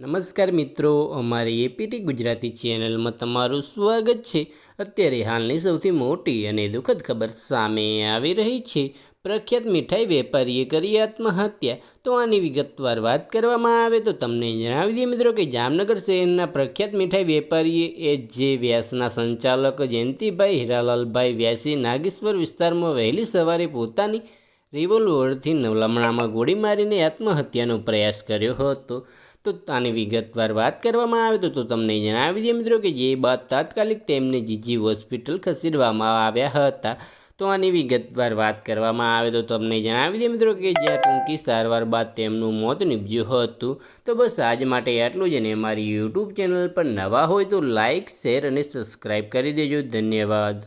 નમસ્કાર મિત્રો, અમારી એપીટી ગુજરાતી ચેનલમાં તમારું સ્વાગત છે. અત્યારે હાલની સૌથી મોટી અને દુઃખદ ખબર સામે આવી રહી છે. પ્રખ્યાત મીઠાઈ વેપારીએ કરી આત્મહત્યા. તો આની વિગતવાર વાત કરવામાં આવે તો તમને જણાવી દઈએ મિત્રો કે જામનગર શહેરના પ્રખ્યાત મીઠાઈ વેપારીએ એ જે વ્યાસના સંચાલક જયંતિભાઈ હીરાલાલભાઈ વ્યાસી નાગેશ્વર વિસ્તારમાં વહેલી સવારે પોતાની રિવોલ્વરથી નવલમણામાં ગોળી મારીને આત્મહત્યાનો પ્રયાસ કર્યો હતો. તો આની વિગતવાર વાત કરવામાં આવે તો તમને જણાવી દઈએ મિત્રો કે જે બાદ તાત્કાલિક તેમને જીજી હોસ્પિટલ ખસેડવામાં આવ્યા હતા. તો આની વિગતવાર વાત કરવામાં આવે તો તમને જણાવી દે મિત્રો કે જ્યાં ટૂંકી સારવાર બાદ તેમનું મોત નીપજ્યું હતું. તો બસ આજ માટે આટલું જ અને અમારી યુટ્યુબ ચેનલ પર નવા હોય તો લાઇક શેર અને સબસ્ક્રાઈબ કરી દેજો. ધન્યવાદ.